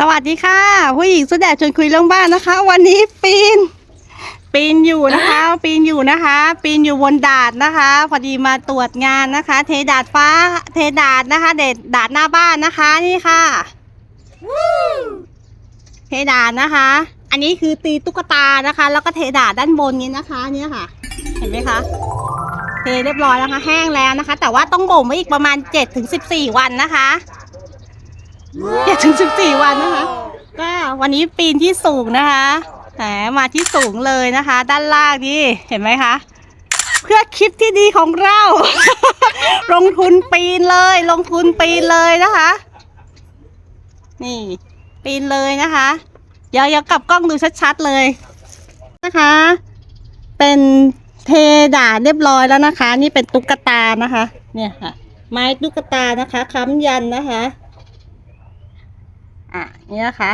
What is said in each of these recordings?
สวัสดีค่ะ ผู้หญิงสุดแดดชวนคุยเรื่องบ้านนะคะ วันนี้ปีน ปีนอยู่นะคะ ปีนอยู่นะคะ ปีนอยู่บนดาดนะคะ พอดีมาตรวจงานนะคะ เทดาดฟ้า เทดาดนะคะ เด็ดดาดหน้าบ้านนะคะนี่ค่ะเทดาดนะคะ อันนี้คือตีตุ๊กตานะคะ แล้วก็เทดาดด้านบนนี้นะคะเนี่ยค่ะ เห็นไหมคะเทเรียบร้อยแล้วค่ะแห้งแล้วนะคะ แต่ว่าต้องบ่มไว้อีกประมาณ7ถึง14 วันนะคะ 7ถึง14วันนะคะก็วันนี้ปีนที่สูงนะคะแหมมาที่สูงเลยนะคะ ด้านล่างนี่เห็นไหมคะ เพื่อคลิปที่ดีของเรา ลงทุนปีนเลย ลงทุนปีนเลยนะคะ นี่ ปีนเลยนะคะเดี๋ยวเดี๋ยวกลับกล้องดูชัดๆเลยนะคะ เป็นเทด่าเรียบร้อยแล้วนะคะ นี่เป็นตุ๊กตานะคะ เนี่ยค่ะ ไม้ตุ๊กตานะคะค้ำยันนะคะ อะนี่นะคะ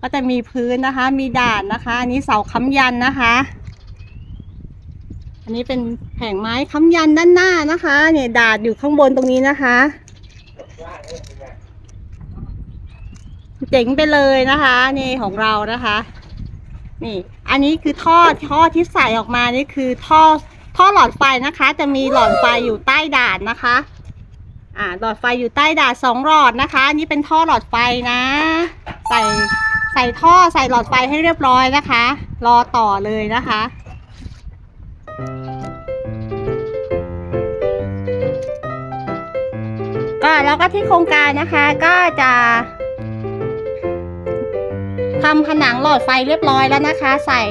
ก็จะมีพื้นนะคะ มีด่านนะคะ อันนี้เสาค้ำยันนะคะ อันนี้เป็นแผงไม้ค้ำยันด้านหน้านะคะ เนี่ยดาดอยู่ข้างบนตรงนี้นะคะเจ๋งไปเลยนะคะนี่ของเรานะคะ นี่ อันนี้คือท่อท่อที่ใส่ออกมานี่คือท่อท่อหลอดไฟนะคะ จะมีหลอดไฟอยู่ใต้ด่านนะคะ อ่าหลอดไฟอยู่ใต้ดานสองหลอดนะคะอันนี้เป็นท่อหลอดไฟนะ ใส่ใส่ท่อใส่หลอดไฟให้เรียบร้อยนะคะ รอต่อเลยนะคะก็แล้วก็ที่โครงการนะคะก็จะทำผนังหลอดไฟเรียบร้อยแล้วนะคะ ใส่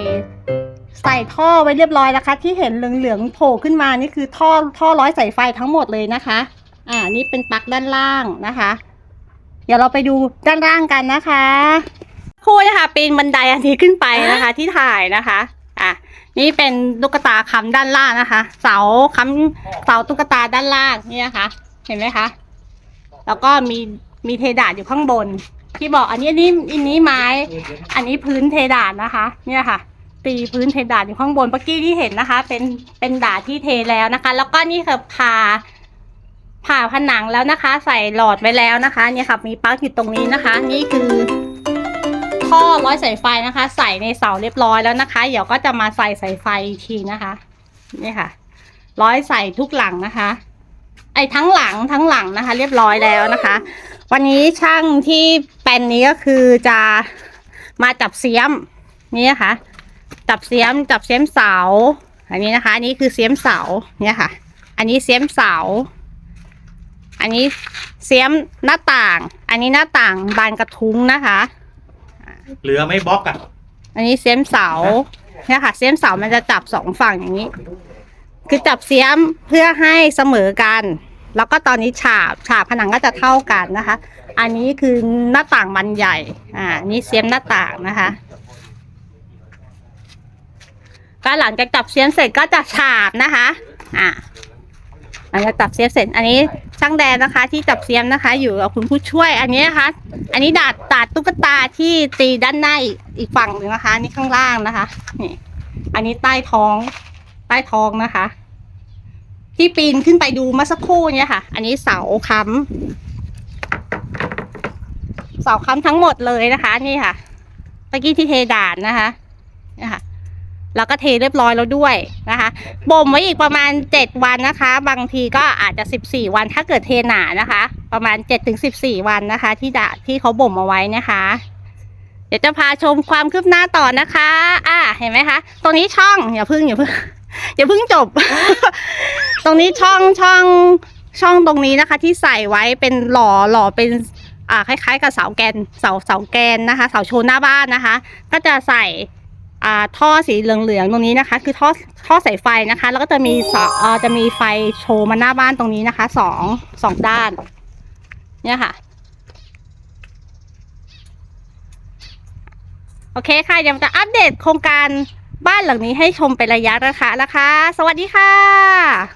ใส่ท่อไว้เรียบร้อยนะคะ ที่เห็นเหลืองๆโผล่ขึ้นมานี่คือท่อท่อร้อยสายไฟทั้งหมดเลยนะคะ อ่า นี่เป็นปลั๊กด้านล่างนะคะ เดี๋ยวเราไปดูด้านล่างกันนะคะคู่นะคะปีนบันไดอันนี้ขึ้นไปนะคะ ที่ถ่ายนะคะ อะ นี่เป็นตุ๊กตาค้ำด้านล่างนะคะ เสาค้ำเสาตุ๊กตาด้านล่างนี่นะคะ เห็นไหมคะ แล้วก็มีมีเทดาดอยู่ข้างบน ที่บอกอันนี้อันนี้อันนี้ไม้ อันนี้พื้นเทดาดนะคะ เนี่ยค่ะตีพื้นเทดาดอยู่ข้างบนเมื่อกี้ที่เห็นนะคะ เป็นเป็นดาดที่เทแล้วนะคะ แล้วก็นี่ค่ะผ่า ผ่าผนังแล้วนะคะ ใส่หลอดไว้แล้วนะคะเนี่ยค่ะมีปลั๊กอยู่ตรงนี้นะคะ นี่คือท่อร้อยสายไฟนะคะ ใส่ในเสาเรียบร้อยแล้วนะคะ เดี๋ยวก็จะมาใส่สายไฟอีกทีนะคะนี่ค่ะ ร้อยใส่ทุกหลังนะคะ ไอ้ทั้งหลังทั้งหลังนะคะ เรียบร้อยแล้วนะคะ วันนี้ช่างที่แปลนนี้ก็คือจะมาจับเสียมนี่นะคะ จับเสียมจับเสียมเสาอันนี้นะคะนนี้คือเสียมเสาเนี่ยค่ะ อันนี้เสียมเสา อันนี้เสียมหน้าต่าง อันนี้หน้าต่างบานกระทุ้งนะคะ เหลือไม่บล็อกอะ อันนี้เสียมเสาเนี่ยค่ะ เสียมเสามันจะจับสองฝั่งอย่างนี้ คือจับเสียมเพื่อให้เสมอกัน แล้วก็ตอนนี้ฉาบฉาบผนังก็จะเท่ากันนะคะ อันนี้คือหน้าต่างมันใหญ่ อ่านี่เสียมหน้าต่างนะคะก็หลังจากจับเสียมเสร็จก็จะฉาบนะคะ อ่า หลังจากจับเสียมเสร็จ อันนี้ช่างแดนนะคะ ที่จับเสียมนะคะ อยู่กับคุณผู้ช่วย อันนี้นะคะ อันนี้ดาดดาดตุ๊กตาที่ตีด้านหน้าอีกฝั่งหนึ่งนะคะนี่ข้างล่างนะคะ นี่ อันนี้ใต้ท้องใต้ท้องนะคะ ที่ปีนขึ้นไปดูเมื่อสักครู่เนี่ยค่ะ อันนี้เสาค้ำเสาค้ำทั้งหมดเลยนะคะ นี่ค่ะเมื่อกี้ที่เทด่านนะคะนี่ค่ะ แล้วก็เทเรียบร้อยแล้วด้วยนะคะบ่มไว้อีกประมาณเจ็ดวันนะคะ บางทีก็อาจจะสิบสี่วันถ้าเกิดเทหนานะคะ ประมาณเจ็ดถึงสิบสี่วันนะคะ ที่ดาที่เขาบ่มเอาไว้นะคะ เดี๋ยวจะพาชมความคืบหน้าต่อนะคะ อ่าเห็นไหมคะ ตรงนี้ช่องอย่าพึ่งอย่าพึ่งอย่าพึ่งจบ ตรงนี้ช่องช่องช่องตรงนี้นะคะ ที่ใส่ไว้เป็นหล่อหล่อเป็นอ่าคล้ายๆ กับเสาแกนเสาเสาแกนนะคะ เสาโชว์หน้าบ้านนะคะ ก็จะใส่ ท่อสีเหลืองๆตรงนี้นะคะ คือท่อท่อสายไฟนะคะ แล้วก็จะมีสจะมีไฟโชว์มาหน้าบ้านตรงนี้นะคะสองสองด้าน เนี่ยค่ะ โอเคค่ะเดี๋ยวจะอัปเดตโครงการบ้านหลังนี้ให้ชมเป็นระยะนะคะนะคะ สวัสดีค่ะ